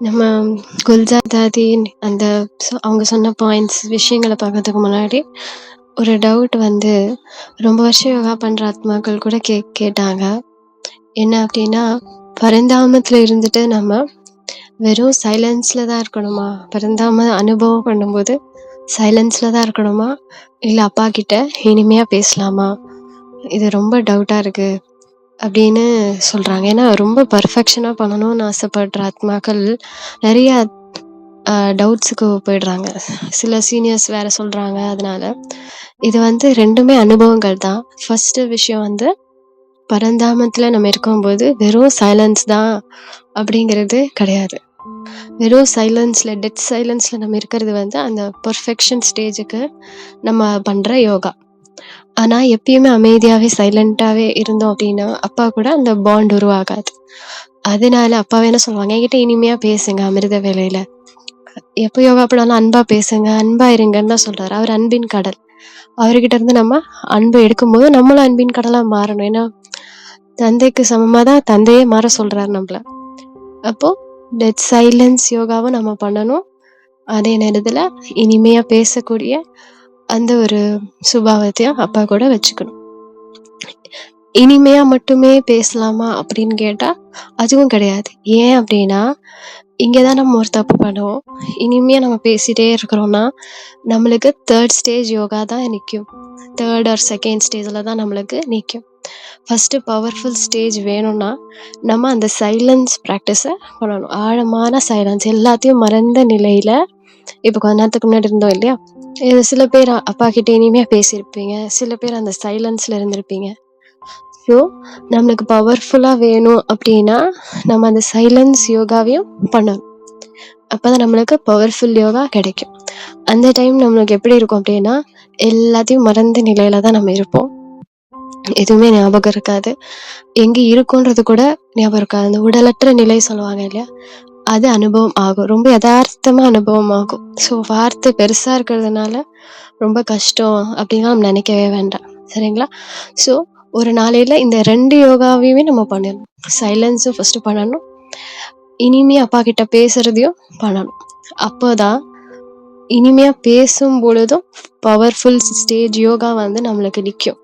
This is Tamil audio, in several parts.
நம்ம குல்ஜா தாதி அந்த அவங்க சொன்ன பாயிண்ட்ஸ் விஷயங்களை பார்க்கறதுக்கு முன்னாடி ஒரு டவுட் வந்து ரொம்ப வருஷம் யோகா பண்ற ஆத்மாக்கள் கூட கே கேட்டாங்க. என்ன அப்படின்னா பரந்தாமத்துல இருந்துட்டு நம்ம வெறும் சைலன்ஸ்ல தான் இருக்கணுமா? பரந்தாம அனுபவம் பண்ணும்போது சைலன்ஸ்ல தான் இருக்கணுமா? இல்லை அப்பா கிட்ட இனிமையா பேசலாமா? இது ரொம்ப டவுட்டா இருக்கு. அப்படின்னு சொல்கிறாங்க ஏன்னா ரொம்ப பர்ஃபெக்ஷனாக பண்ணணும்னு ஆசைப்படுற ஆத்மாக்கள் நிறைய டவுட்ஸுக்கு போயிடுறாங்க. சில சீனியர்ஸ் வேற சொல்கிறாங்க அதனால. இது வந்து ரெண்டுமே அனுபவங்கள் தான். ஃபர்ஸ்ட் விஷயம் வந்து பரந்தாமத்தில் நம்ம இருக்கும்போது வெறும் சைலன்ஸ் தான் அப்படிங்கிறது கிடையாது. வெறும் சைலன்ஸில் டெத் சைலன்ஸில் நம்ம இருக்கிறது வந்து அந்த பர்ஃபெக்ஷன் ஸ்டேஜுக்கு நம்ம பண்ணுற யோகா. ஆனால் எப்பயுமே அமைதியாகவே சைலண்ட்டாகவே இருந்தோம் அப்படின்னா அப்பா கூட அந்த பாண்ட் உருவாகாது. அதனால அப்பாவே என்ன சொல்லுவாங்க என்கிட்ட இனிமையாக பேசுங்க அமிர்த வேலையில் எப்போ யோகா பண்ணாலும் அன்பாக பேசுங்க அன்பாக இருங்கன்னு தான் சொல்கிறாரு அவர் அன்பின் கடல். அவர்கிட்ட இருந்து நம்ம அன்பு எடுக்கும்போது நம்மளும் அன்பின் கடலாக மாறணும். ஏன்னா தந்தைக்கு சமமாக தான் தந்தையே மாற சொல்கிறாரு நம்மள. அப்போது டெட் சைலன்ஸ் யோகாவும் நம்ம பண்ணணும். அதே நேரத்தில் இனிமையாக பேசக்கூடிய அந்த ஒரு சுபாவத்தையும் அப்பா கூட வச்சுக்கணும். இனிமையா மட்டுமே பேசலாமா அப்படின்னு கேட்டா அதுவும் கிடையாது. ஏன் அப்படின்னா இங்கதான் நம்ம ஒரு தப்பு பண்ணுவோம். இனிமையா நம்ம பேசிட்டே இருக்கிறோம்னா நம்மளுக்கு தேர்ட் ஸ்டேஜ் யோகா தான் நிற்கும் தேர்ட் ஆர் செகண்ட் ஸ்டேஜில் தான் நம்மளுக்கு நிற்கும் ஃபஸ்ட்டு பவர்ஃபுல் ஸ்டேஜ் வேணும்னா நம்ம அந்த சைலன்ஸ் ப்ராக்டிஸை பண்ணணும். ஆழமான சைலன்ஸ் எல்லாத்தையும் மறந்த நிலையில் இப்போ கொஞ்ச நேரத்துக்கு முன்னாடி இருந்தோம் இல்லையா? இது சில பேர் அப்பா கிட்ட இனிமையாக பேசியிருப்பீங்க. சில பேர் அந்த சைலன்ஸில் இருந்திருப்பீங்க. ஸோ நம்மளுக்கு பவர்ஃபுல்லாக வேணும் அப்படின்னா நம்ம அந்த சைலன்ஸ் யோகாவையும் பண்ணணும். அப்போ தான் நம்மளுக்கு பவர்ஃபுல் யோகா கிடைக்கும். அந்த டைம் நம்மளுக்கு எப்படி இருக்கும் அப்படின்னா எல்லாத்தையும் மறந்த நிலையில தான் நம்ம இருப்போம். எதுவுமே ஞாபகம் இருக்காது. எங்கே இருக்கோன்றது கூட ஞாபகம் இருக்காது. அந்த உடலற்ற நிலை சொல்லுவாங்க இல்லையா? அது அனுபவம் ஆகும். ரொம்ப யதார்த்தமா அனுபவம் ஆகும். ஸோ வார்த்தை பெருசா இருக்கிறதுனால ரொம்ப கஷ்டம் அப்படின்லாம் நம்ம நினைக்கவே வேண்டாம். சரிங்களா? ஸோ ஒரு நாளையில இந்த ரெண்டு யோகாவையுமே நம்ம பண்ணணும். சைலன்ஸும் ஃபர்ஸ்ட் பண்ணணும். இனிமே அப்பா கிட்ட பேசுறதையும் பண்ணணும். அப்போதான் இனிமையாக பேசும் பொழுதும் பவர்ஃபுல் ஸ்டேஜ் யோகா வந்து நம்மளுக்கு நிற்கும்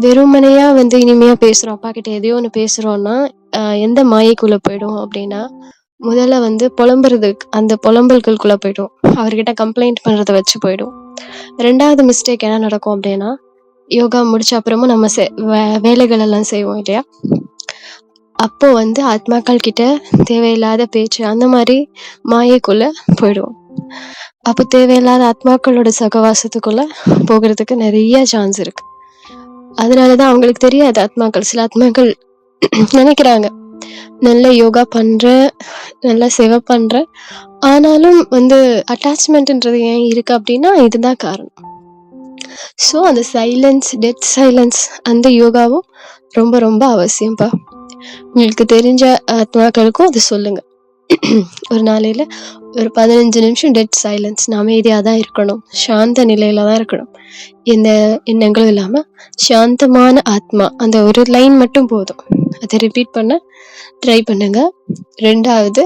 வெறுமனையா வந்து இனிமையா பேசுறோம். அப்பா கிட்ட எதையோ ஒன்று பேசுறோம்னா எந்த மாயைக்குள்ள போயிடும் அப்படின்னா முதல்ல வந்து புலம்புறதுக்கு அந்த புலம்பல்களுக்குள்ள போயிடும். அவர்கிட்ட கம்ப்ளைண்ட் பண்றத வச்சு போயிடும். ரெண்டாவது மிஸ்டேக் என்ன நடக்கும் அப்படின்னா யோகா முடிச்ச அப்புறமும் நம்ம செ- வே- வேலைகள் எல்லாம் செய்வோம் இல்லையா? அப்போ வந்து ஆத்மாக்கள் கிட்ட தேவையில்லாத பேச்சு அந்த மாதிரி மாயைக்குள்ள போயிடுவோம். அப்போ தேவையில்லாத ஆத்மாக்களோட சகவாசத்துக்குள்ள போகிறதுக்கு நிறைய சான்ஸ் இருக்கு. அதனாலதான் அவங்களுக்கு தெரியாது ஆத்மாக்கள். சில ஆத்மாக்கள் நினைக்கிறாங்க. நல்ல யோகா பண்ற நல்ல சேவை பண்ற. ஆனாலும் வந்து அட்டாச்மெண்ட்ன்றது ஏன் இருக்கு அப்படின்னா இதுதான் காரணம். ஸோ அந்த சைலன்ஸ் டெத் சைலன்ஸ் அந்த யோகாவும் ரொம்ப ரொம்ப அவசியம்ப்பா உங்களுக்கு தெரிஞ்ச ஆத்மாக்களுக்கும் அதை சொல்லுங்க. ஒரு நாளையில ஒரு பதினஞ்சு நிமிஷம் டெட் சைலன்ஸ் அமைதியா தான் இருக்கணும். சாந்த நிலையில தான் இருக்கணும். எந்த எண்ணங்களும் இல்லாமல் சாந்தமான ஆத்மா அந்த ஒரு லைன் மட்டும் போதும். அதை ரிப்பீட் பண்ண ட்ரை பண்ணுங்க. ரெண்டாவது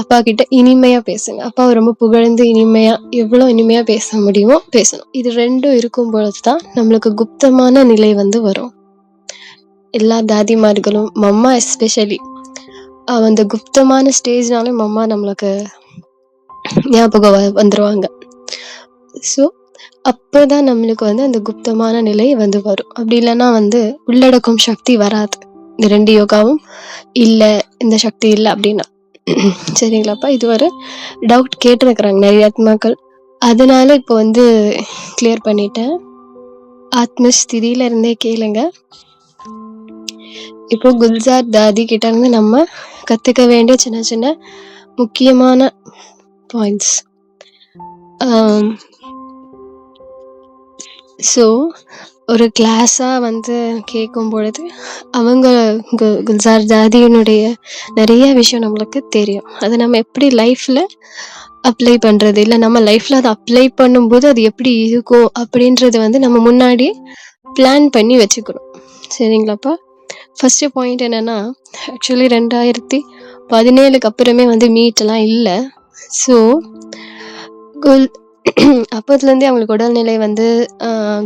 அப்பா கிட்ட இனிமையாக பேசுங்க. அப்பாவை ரொம்ப புகழ்ந்து இனிமையாக எவ்வளோ இனிமையாக பேச முடியுமோ பேசணும். இது ரெண்டும் இருக்கும் பொழுது தான் நம்மளுக்கு குப்தமான நிலை வந்து வரும். எல்லா தாதிமார்களும் மம்மா எஸ்பெஷலி அந்த குப்தமான ஸ்டேஜ்னாலும் எங்கள் அம்மா நம்மளுக்கு ஞாபகம் வ- வந்துருவாங்க. ஸோ அப்போதான் நம்மளுக்கு வந்து அந்த குப்தமான நிலை வந்து வரும். அப்படி இல்லைன்னா வந்து உள்ளடக்கும் சக்தி வராது. இந்த ரெண்டு யோகாவும் இல்லை இந்த சக்தி இல்லை அப்படின்னா. சரிங்களாப்பா? இது ஒரு டவுட் கேட்டிருக்கிறாங்க நிறைய ஆத்மாக்கள். அதனால இப்போ வந்து கிளியர் பண்ணிட்டேன். ஆத்மஸ்திதியில இருந்தே கேளுங்க. இப்போ குல்சார் தாதி கிட்ட இருந்து நம்ம கற்றுக்க வேண்டிய சின்ன சின்ன முக்கியமான பாயிண்ட்ஸ் ஸோ um, ஒரு கிளாஸாக வந்து கேட்கும் பொழுது அவங்க கு- குல்சார் ஜாதியினுடைய நிறைய விஷயம் நம்மளுக்கு தெரியும். அதை நம்ம எப்படி லைஃப்பில் அப்ளை பண்ணுறது இல்லை நம்ம லைஃப்பில் அதை அப்ளை பண்ணும்போது அது எப்படி இருக்கும் அப்படின்றது வந்து நம்ம முன்னாடி பிளான் பண்ணி வச்சுக்கணும். சரிங்களாப்பா? ஃபஸ்ட்டு பாயிண்ட் என்னென்னா ஆக்சுவலி ரெண்டாயிரத்தி பதினேழுக்கு அப்புறமே வந்து மீட்லாம் இல்லை ஸோ, குல் அப்போதுலேருந்தே அவங்களுக்கு உடல்நிலை வந்து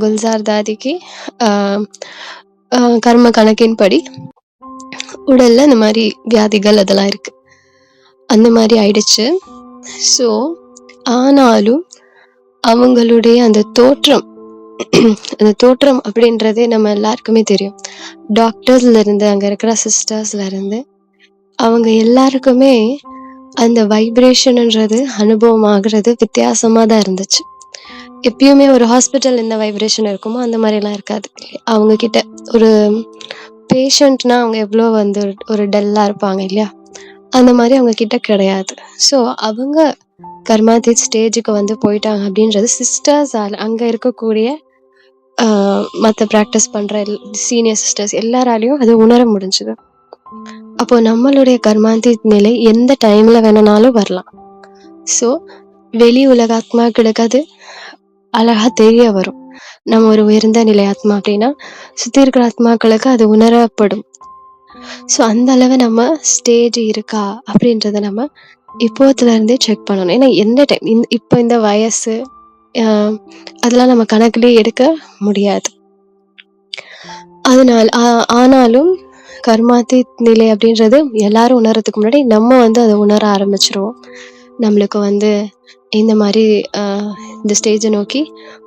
குல்சார் தாதிக்கு கர்ம கணக்கின்படி உடலில் இந்த மாதிரி வியாதிகள் அதெல்லாம் இருக்குது அந்த மாதிரி ஆயிடுச்சு. ஸோ, ஆனாலும் அவங்களுடைய அந்த தோற்றம் அந்த தோற்றம் அப்படின்றதே நம்ம எல்லாருக்குமே தெரியும். டாக்டர்ஸ்லேருந்து, அங்க இருக்கிற சிஸ்டர்ஸ்லேருந்து அவங்க எல்லாருக்குமே அந்த வைப்ரேஷன்ன்றது அனுபவம் ஆகுறது வித்தியாசமா தான் இருந்துச்சு. எப்பயுமே ஒரு ஹாஸ்பிட்டல் என்ன வைப்ரேஷன் இருக்குமோ, அந்த மாதிரிலாம் இருக்காது. அவங்க கிட்ட ஒரு பேஷண்ட்னா அவங்க எவ்வளோ வந்து ஒரு டல்லாக இருப்பாங்க இல்லையா? அந்த மாதிரி அவங்க கிட்ட கிடையாது. ஸோ, அவங்க கர்மாதீத் ஸ்டேஜுக்கு வந்து போயிட்டாங்க அப்படின்றது சிஸ்டர்ஸால் அங்க இருக்கக்கூடிய மற்ற மத்த பிராக்டிஸ் பண்ற சீனியர் சிஸ்டர்ஸ் எல்லாராலையும் அது உணர முடிஞ்சுது அப்போ நம்மளுடைய கர்மாந்தித் நிலை எந்த டைம்ல வேணும்னாலும் வரலாம். ஸோ, வெளி உலக ஆத்மாக்களுக்கு அது அழகா தெரிய வரும். நம்ம ஒரு உயர்ந்த நிலை ஆத்மா அப்படின்னா, சுத்தி இருக்கிற ஆத்மாக்களுக்கு அது உணரப்படும். ஸோ, அந்த அளவு நம்ம ஸ்டேஜ் இருக்கா அப்படின்றத நம்ம இப்போத்துலேருந்தே செக் பண்ணணும். ஏன்னா எந்த டைம் இந் இப்போ இந்த வயசு அதெல்லாம் நம்ம கணக்குலேயே எடுக்க முடியாது. அதனால் ஆனாலும் கர்மாத்தி நிலை அப்படின்றது எல்லாரும் உணர்றதுக்கு முன்னாடி நம்ம வந்து அதை உணர ஆரம்பிச்சிருவோம் நம்மளுக்கு வந்து இந்த மாதிரி இந்த ஸ்டேஜை நோக்கி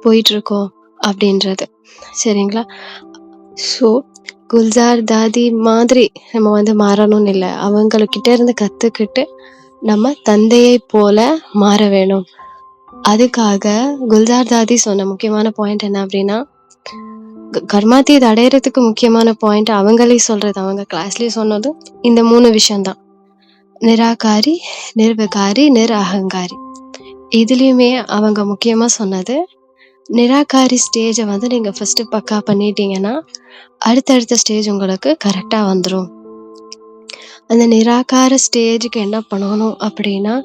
போயிட்டுருக்கோம் அப்படின்றது. சரிங்களா? ஸோ, குல்சார் தாதி மாதிரி நம்ம வந்து மாறணும்னு இல்ல. அவங்கள்கிட்ட இருந்து கத்துக்கிட்டு நம்ம தந்தையைப் போல மாற வேணும். அதுக்காக குல்சார் தாதி சொன்ன முக்கியமான பாயிண்ட் என்ன அப்படின்னா, க கர்மாதீத் அடையறதுக்கு முக்கியமான பாயிண்ட் அவங்களே சொல்றது. அவங்க கிளாஸ்லயே சொன்னதும் இந்த மூணு விஷயம் தான். நிராகாரி, நிர்விகாரி, நிர் அகங்காரி. இதுலயுமே அவங்க முக்கியமா சொன்னது, நிராகாரி ஸ்டேஜை வந்து நீங்க ஃபஸ்ட்டு பக்கா பண்ணிட்டீங்கன்னா, அடுத்தடுத்த ஸ்டேஜ் உங்களுக்கு கரெக்டாக வந்துடும் அந்த நிராகார ஸ்டேஜுக்கு என்ன பண்ணணும் அப்படின்னா,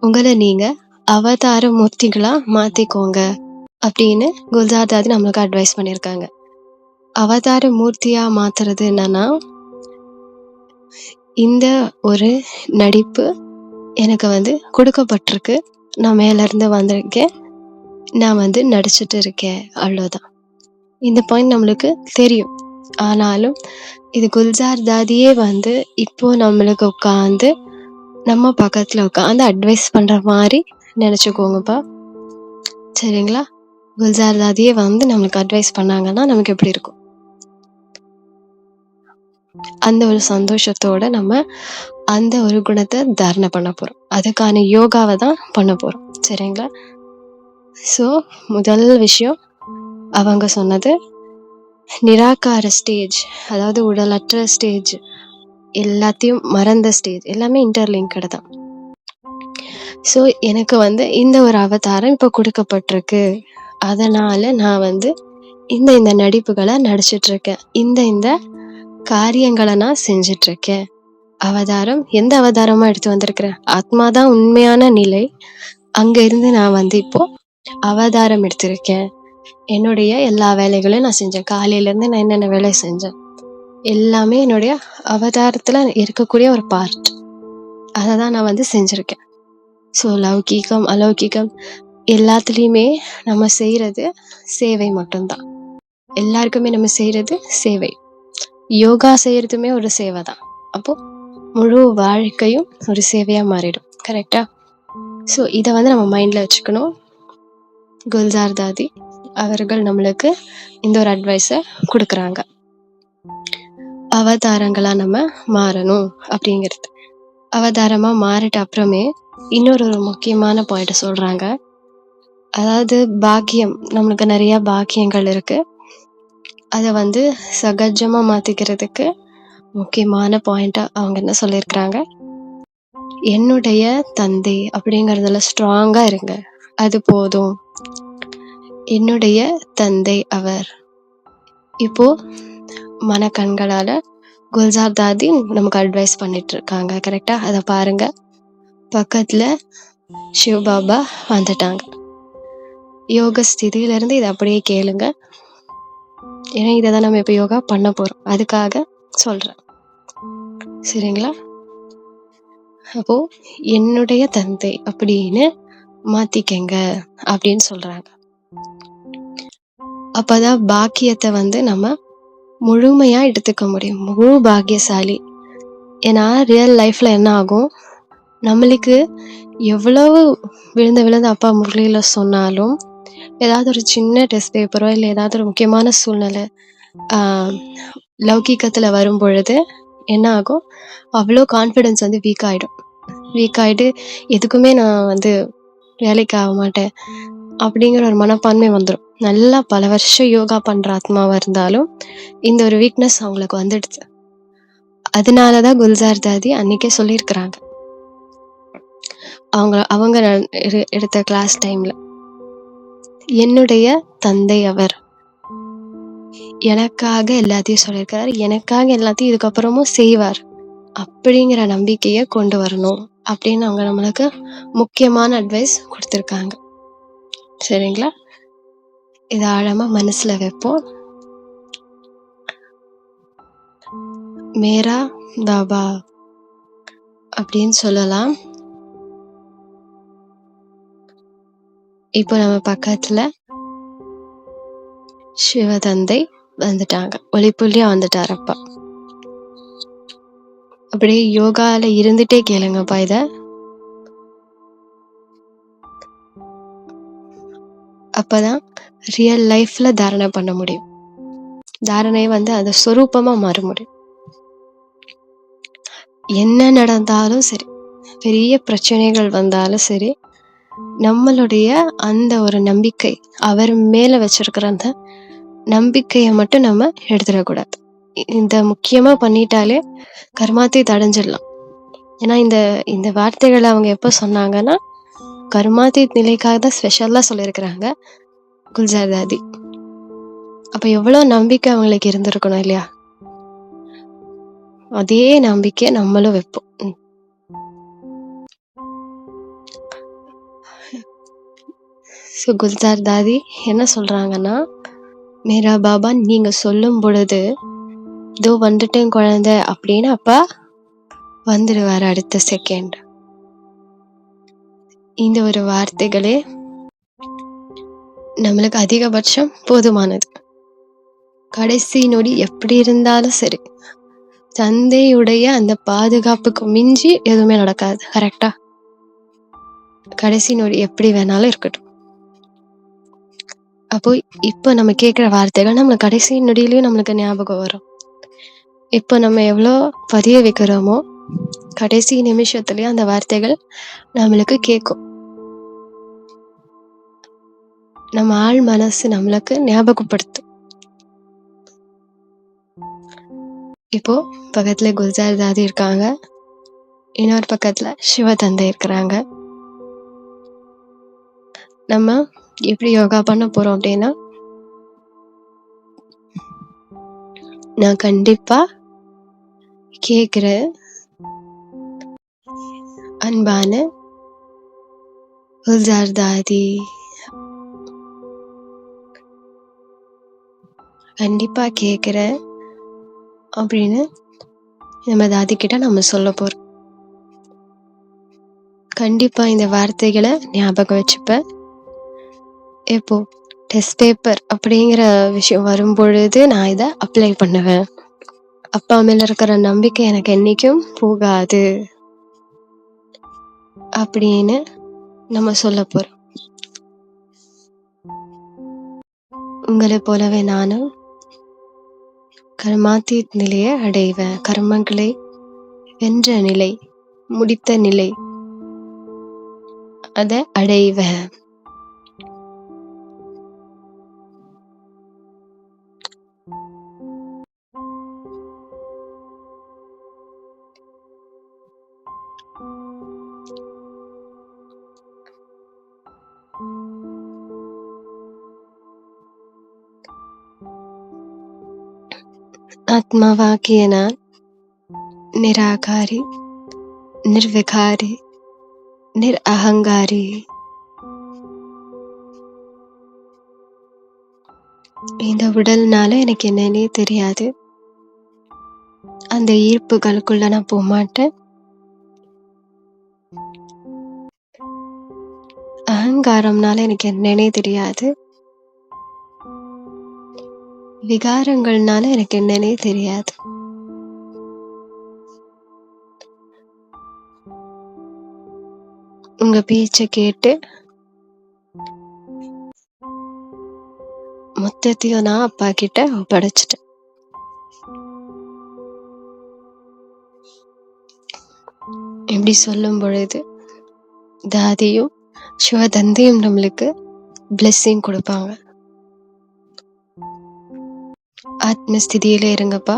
உங்களை நீங்க அவதார மூர்த்திகளா மாத்திக்கோங்க அப்படின்னு குல்சார் தாதி நம்மளுக்கு அட்வைஸ் பண்ணியிருக்காங்க. அவதார மூர்த்தியா மாத்துறது என்னன்னா இந்த ஒரு நடிப்பு எனக்கு வந்து கொடுக்கப்பட்டிருக்கு நான் மேலேருந்து வந்திருக்கேன். நான் வந்து நடிச்சுட்டு இருக்கேன். அவ்வளோதான். இந்த பாயிண்ட் நம்மளுக்கு தெரியும். ஆனாலும் இது குல்சார் தாதியே வந்து இப்போ நம்மளுக்கு உட்காந்து, நம்ம பக்கத்தில் உட்காந்து அட்வைஸ் பண்ணுற மாதிரி நினச்சிக்கோங்கப்பா சரிங்களா? குல்சார் தாதியே வந்து நம்மளுக்கு அட்வைஸ் பண்ணாங்கன்னா, நமக்கு எப்படி இருக்கும்? அந்த ஒரு சந்தோஷத்தோட நம்ம அந்த ஒரு குணத்தை தாரணை பண்ண போகிறோம் அதுக்கான யோகாவை தான் பண்ண போகிறோம் சரிங்களா? ஸோ, முதல் விஷயம் அவங்க சொன்னது, நிராகார ஸ்டேஜ் அதாவது உடலற்ற ஸ்டேஜ். எல்லாத்தையும் மறந்த ஸ்டேஜ். எல்லாமே இன்டர்லிங்கடு தான். ஸோ, எனக்கு வந்து இந்த ஒரு அவதாரம் இப்போ கொடுக்கப்பட்டிருக்கு அதனால் நான் வந்து இந்த இந்த நடிப்புகளை நடிச்சிட்ருக்கேன் இந்த இந்த காரியங்களை நான் செஞ்சிட்ருக்கேன் அவதாரம் எந்த அவதாரமாக எடுத்து வந்திருக்கிறேன்? ஆத்மா தான் உண்மையான நிலை. அங்கேருந்து நான் வந்து இப்போது அவதாரம் எடுத்திருக்கேன். என்னுடைய எல்லா வேலைகளையும் நான் செஞ்சேன். காலையிலேருந்து நான் என்னென்ன வேலை செஞ்சேன். எல்லாமே என்னுடைய அவதாரத்துல இருக்கக்கூடிய ஒரு பார்ட். அதை தான் நான் வந்து செஞ்சுருக்கேன் ஸோ, லௌகீகம், அலௌகீகம் எல்லாத்துலயுமே நம்ம செய்கிறது சேவை மட்டும்தான் எல்லாருக்குமே நம்ம செய்கிறது சேவை. யோகா செய்கிறதுமே ஒரு சேவை தான். அப்போ முழு வாழ்க்கையும் ஒரு சேவையாக மாறிடும். கரெக்டாக ஸோ, இதை வந்து நம்ம மைண்ட்ல வச்சுக்கணும். குல்சார் தாதி அவர்கள் நம்மளுக்கு இந்த ஒரு அட்வைஸை கொடுக்குறாங்க அவதாரங்களா நம்ம மாறணும் அப்படிங்கிறது. அவதாரமா மாறிட்ட அப்புறமே இன்னொரு ஒரு முக்கியமான பாயிண்ட்டை சொல்றாங்க. அதாவது பாக்கியம் நம்மளுக்கு நிறையா பாக்கியங்கள் இருக்கு. அதை வந்து சகஜமா மாத்திக்கிறதுக்கு முக்கியமான பாயிண்ட்டை அவங்க என்ன சொல்லியிருக்கிறாங்க, என்னுடைய தந்தை அப்படிங்கிறதுல ஸ்ட்ராங்கா இருங்க. அது போதும். என்னுடைய தந்தை அவர். இப்போ மனக்கண்களால் குல்சார் தாதி நமக்கு அட்வைஸ் பண்ணிட்டுருக்காங்க. கரெக்டாக அதை பாருங்க. பக்கத்துல சிவ் பாபா வந்துட்டாங்க. யோக ஸ்திதியிலிருந்து இதை அப்படியே கேளுங்க. ஏன்னா, இதை தான் நம்ம இப்போ யோகா பண்ண போறோம். அதுக்காக சொல்றேன். சரிங்களா? அப்போ என்னுடைய தந்தை அப்படின்னு மாத்திக்கங்க அப்படின்னு சொல்றாங்க அப்போதான் பாக்கியத்தை வந்து நம்ம முழுமையாக எடுத்துக்க முடியும். முழு பாக்கியசாலி. ஏன்னா ரியல் லைஃப்பில் என்ன ஆகும்? நம்மளுக்கு எவ்வளவு விழுந்து விழுந்து அப்பா முரளியில் சொன்னாலும் ஏதாவது ஒரு சின்ன டெஸ்ட் பேப்பரோ இல்லை ஏதாவது ஒரு முக்கியமான சூழ்நிலை ஆஹ் வரும் பொழுது என்ன ஆகும்? அவ்வளோ கான்ஃபிடென்ஸ் வந்து வீக் ஆகிடும் வீக் ஆகிட்டு எதுக்குமே நான் வந்து வேலைக்கு ஆக மாட்டேன். அப்படிங்கிற ஒரு மனப்பான்மை வந்துடும் நல்லா பல வருஷம் யோகா பண்ணுற ஆத்மாவாக இருந்தாலும் இந்த ஒரு வீக்னஸ் அவங்களுக்கு வந்துடுச்சு. அதனால தான் குல்சார் தாதி அன்னைக்கே சொல்லியிருக்கிறாங்க. அவங்க அவங்க எடு- எடுத்த கிளாஸ் டைம்ல என்னுடைய தந்தை அவர் எனக்காக எல்லாத்தையும் சொல்லியிருக்காரு எனக்காக எல்லாத்தையும் இதுக்கப்புறமும் செய்வார். அப்படிங்கிற நம்பிக்கையை கொண்டு வரணும் அப்படின்னு அவங்க நம்மளுக்கு முக்கியமான அட்வைஸ் கொடுத்துருக்காங்க. சரிங்களா? இதை ஆழமா மனசுல வைப்போம். மேரா பாபா அப்படின்னு சொல்லலாம். இப்போ நம்ம பக்கத்துல சிவதந்தை வந்துட்டாங்க. ஒளிப்புள்ளியா வந்துட்டார் அப்பா. அப்படியே யோகால இருந்துட்டே கேளுங்கப்பா இதை. அப்பதான் ரியல் லைஃப்ல தாரணை பண்ண முடியும். தாரணையை வந்து அது சொரூபமா மாற முடியும். என்ன நடந்தாலும் சரி பெரிய பிரச்சனைகள் வந்தாலும் சரி நம்மளுடைய அந்த ஒரு நம்பிக்கை அவர் மேல வச்சிருக்கிற அந்த நம்பிக்கையை மட்டும் நம்ம எடுத்துடக்கூடாது. இந்த முக்கியமா பண்ணிட்டாலே கர்மாத்தை தடைஞ்சிடலாம் ஏன்னா இந்த இந்த வார்த்தைகளை அவங்க எப்போ சொன்னாங்கன்னா கர்மாத்தி நிலைக்காக தான் ஸ்பெஷல்லாக சொல்லியிருக்கிறாங்க குல்ஜார் தாதி. அப்போ எவ்வளோ நம்பிக்கை அவங்களுக்கு இருந்திருக்கணும் இல்லையா? அதே நம்பிக்கையை நம்மளும் வைப்போம். ஸோ குல்ஜார் தாதி என்ன சொல்கிறாங்கன்னா மீரா பாபா நீங்கள் சொல்லும் பொழுது இதோ வந்துட்டேன் குழந்தை அப்படின்னு அப்பா வந்துடுவார் அடுத்த செகண்ட் இந்த ஒரு வார்த்தைகளே நம்மளுக்கு அதிகபட்சம் போதுமானது. கடைசி நொடி எப்படி இருந்தாலும் சரி தந்தையுடைய அந்த பாதுகாப்புக்கு மிஞ்சி எதுவுமே நடக்காது கரெக்டா கடைசி நொடி எப்படி வேணாலும் இருக்கட்டும். அப்போ இப்போ நம்ம கேட்குற வார்த்தைகள் நம்மளுக்கு கடைசி நொடியிலையும் நம்மளுக்கு ஞாபகம் வரும். இப்போ நம்ம எவ்வளோ பதிய வைக்கிறோமோ கடைசி நிமிஷத்துலயும் அந்த வார்த்தைகள் நம்மளுக்கு கேட்கும். நம்ம ஆள் மனசு நம்மளுக்கு ஞாபகப்படுத்தும். இப்போ பக்கத்துல குல்ஜார் தாதி இருக்காங்க. இன்னொரு பக்கத்துல சிவ தந்தை இருக்கிறாங்க. நம்ம எப்படி யோகா பண்ண போறோம் அப்படின்னா நான் கண்டிப்பா கேக்குற அன்பான குல்ஜார் தாதி கண்டிப்பாக கேட்குறேன் அப்படின்னு நம்ம தாதிக்கிட்ட நம்ம சொல்ல போகிறோம் கண்டிப்பா இந்த வார்த்தைகளை ஞாபகம் வச்சுப்பேன் இப்போ டெஸ்ட் பேப்பர் அப்படிங்கிற விஷயம் வரும் பொழுது நான் இதை அப்ளை பண்ணுவேன். அப்பா மேல இருக்கிற நம்பிக்கை எனக்கு என்னைக்கும் போகாது. அப்படின்னு நம்ம சொல்ல போறோம். உங்களை போலவே நானும் கர்மாத்தி நிலையை அடைவேன். கர்மங்களை வென்ற நிலை முடித்த நிலை அதை அடைவேன். ആത്മാവാകിയ நிராகாரி நிர்விகாரி நிர் നിരഹങ്കാരി. இந்த உடல்னால எனக்கு என்னன்னே தெரியாது அந்த ஈர்ப்புகளுக்குள்ள நான் போக மாட்டேன் அகங்காரம்னால எனக்கு என்னன்னே தெரியாது விகாரங்கள்னால எனக்கு என்னன்னே தெரியாது. உங்க பேச்ச கேட்டு மொத்தத்தையும் நான் அப்பா கிட்ட ஒப்படைச்சிட்டேன். இப்படி சொல்லும் பொழுது தாதியும் சிவதந்தையும் நம்மளுக்கு பிளெஸ்ஸிங் கொடுப்பாங்க. ஆத்மஸ்திதியில இருங்கப்பா.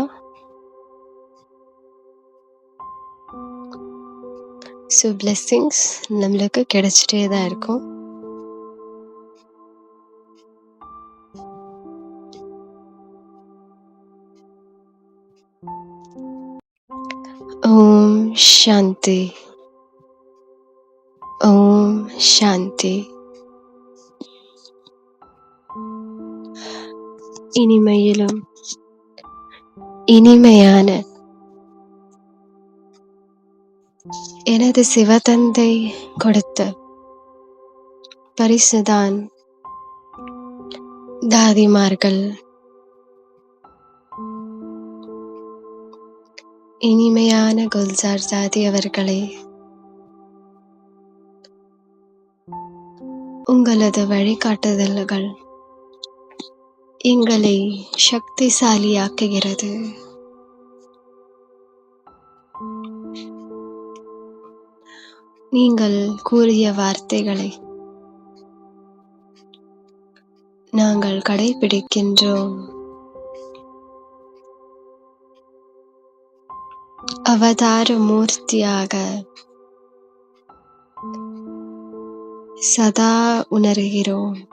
ஸோ பிளெஸ்ஸிங்ஸ் நம்மளுக்கு கிடைச்சிட்டே தான் இருக்கும். ஓம் சாந்தி. ஓம் சாந்தி. இனிமையிலும் இனிமையான. எனது சிவதந்தை கொடுத்த பரிசுதான் தாதிமார்கள். இனிமையான குல்சார் தாதி அவர்களே உங்களது வழிகாட்டுதல்கள் எங்களை சக்திசாலியாக்குகிறது. நீங்கள் கூறிய வார்த்தைகளை நாங்கள் கடைபிடிக்கின்றோம். அவதார மூர்த்தியாக சதா உணர்கிறோம்.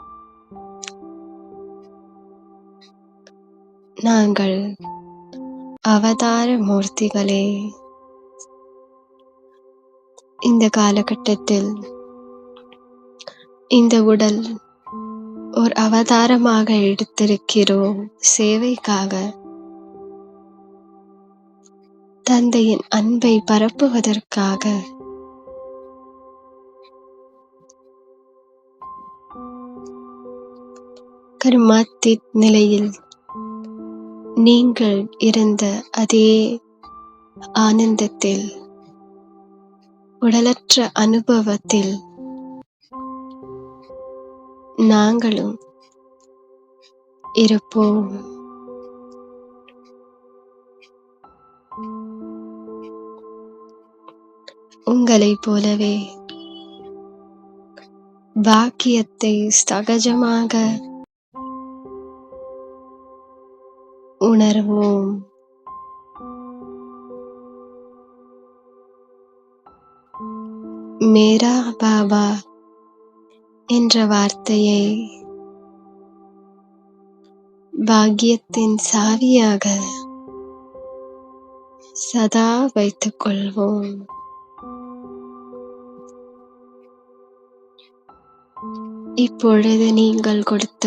நாங்கள் அவதார மூர்த்திகளே. இந்த காலகட்டத்தில் இந்த உடல் ஒரு அவதாரமாக எடுத்திருக்கிறோம் சேவைக்காக. தந்தையின் அன்பை பரப்புவதற்காக. கருமாத்தி நிலையில் நீங்கள் இருந்த அதே ஆனந்தத்தில் உடலற்ற அனுபவத்தில் நாங்களும் இருப்போம். உங்களைப் போலவே வாக்கியத்தை சகஜமாக உணர்வோம். மேரா பாபா என்ற வார்த்தையை பாக்கியத்தின் சாவியாக சதா வைத்துக் கொள்வோம் இப்பொழுது நீங்கள் கொடுத்த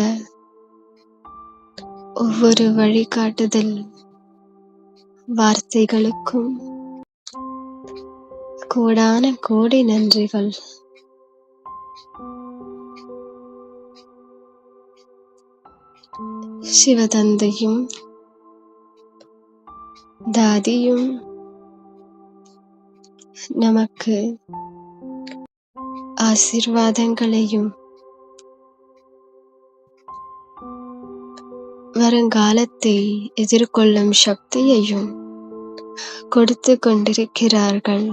ஒவ்வொரு வழிகாட்டுதல் வார்த்தைகளுக்கும் கோடான கோடி நன்றிகள். சிவதந்தையும் தாதியும் நமக்கு ஆசிர்வாதங்களையும் வருங்காலத்தை எதிர்கொள்ளும் சக்தியையும் கொடுத்து கொண்டிருக்கிறார்கள்.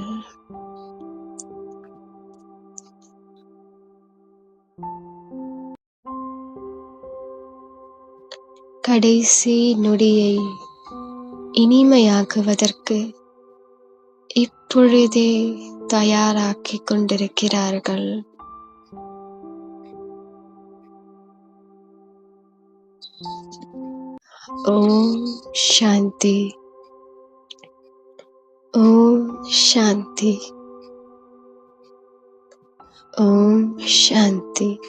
கடைசி நொடியை இனிமையாக்குவதற்கு இப்பொழுதே தயாராக்கிக் கொண்டிருக்கிறார்கள். ஓம் சாந்தி. ஓம் சாந்தி. ஓம் சாந்தி.